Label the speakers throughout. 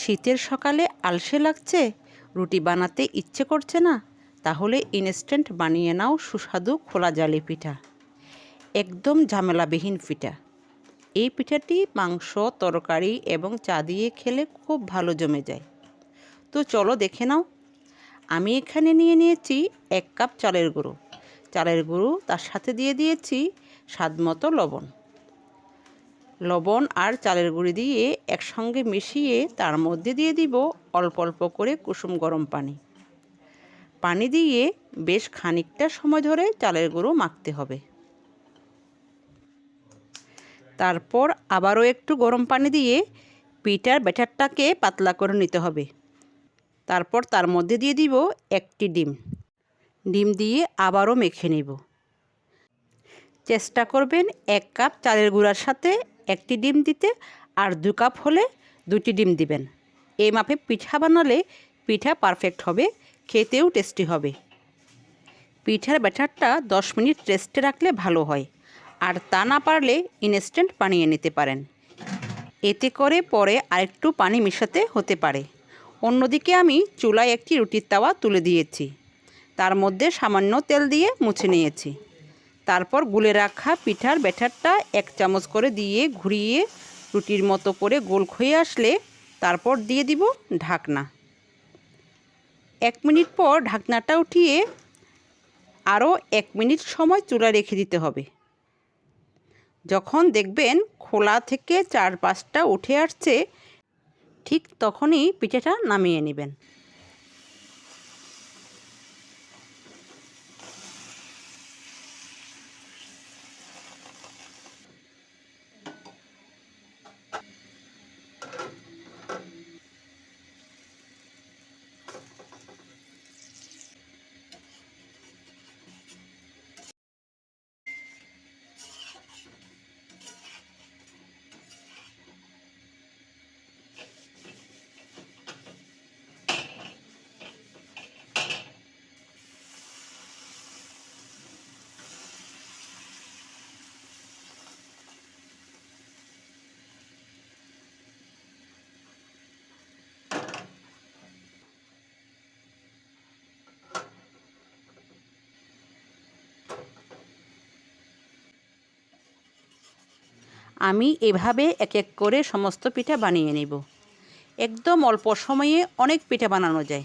Speaker 1: শীতের সকালে আলসে লাগছে, রুটি বানাতে ইচ্ছে করছে না, তাহলে ইনস্ট্যান্ট বানিয়ে নাও সুস্বাদু খোলা জালি পিঠা। একদম ঝামেলাবিহীন পিঠা। এই পিঠাটি মাংস, তরকারি এবং চা দিয়ে খেলে খুব ভালো জমে যায়। তো চলো দেখে নাও। আমি এখানে নিয়ে নিয়েছি এক কাপ চালের গুঁড়ো। চালের গুঁড়ো তার সাথে দিয়ে দিয়েছি স্বাদ মতো লবণ। লবণ আর চালের গুঁড়ি দিয়ে একসঙ্গে মিশিয়ে তার মধ্যে দিয়ে দিব অল্প অল্প করে কুসুম গরম পানি। পানি দিয়ে বেশ খানিকটা সময় ধরে চালের গুঁড়ো মাখতে হবে। তারপর আবারও একটু গরম পানি দিয়ে পিঠার ব্যাটারটাকে পাতলা করে নিতে হবে। তারপর তার মধ্যে দিয়ে দিব একটি ডিম। ডিম দিয়ে আবারও মেখে নেব। চেষ্টা করবেন এক কাপ চালের গুঁড়ার সাথে একটি ডিম দিতে আর দু কাপ হলে দুটি ডিম দিবেন। এই মাপে পিঠা বানালে পিঠা পারফেক্ট হবে, খেতেও টেস্টি হবে। পিঠার ব্যাটারটা দশ মিনিট রেস্টে রাখলে ভালো হয়, আর তা না পারলে ইনস্ট্যান্ট বানিয়ে নিতে পারেন। এতে করে পরে আরেকটু পানি মেশাতে হতে পারে। অন্যদিকে আমি চুলায় একটি রুটির তাওয়া তুলে দিয়েছি। তার মধ্যে সামান্য তেল দিয়ে মুছে নিয়েছি। তারপর গুলে রাখা পিঠার ব্যাটারটা এক চামচ করে দিয়ে ঘুরিয়ে রুটির মতো করে গোল হয়ে আসলে তারপর দিয়ে দিব ঢাকনা। এক মিনিট পর ঢাকনাটা উঠিয়ে আরও এক মিনিট সময় চুলা রেখে দিতে হবে। যখন দেখবেন খোলা থেকে চার পাঁচটা উঠে আসছে, ঠিক তখনই পিঠাটা নামিয়ে নেবেন। আমি এভাবে এক এক করে সমস্ত পিঠা বানিয়ে নেব। একদম অল্প সময়ে অনেক পিঠা বানানো যায়।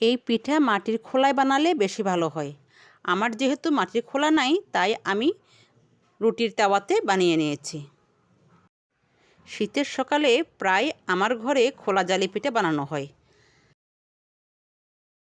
Speaker 1: এই পিঠা মাটির খোলায় বানালে বেশি ভালো হয়। আমার যেহেতু মাটির খোলা নাই, তাই আমি রুটির তাওয়াতে বানিয়ে নিয়েছি। শীতের সকালে প্রায় আমার ঘরে খোলা জালি পিঠা বানানো হয়।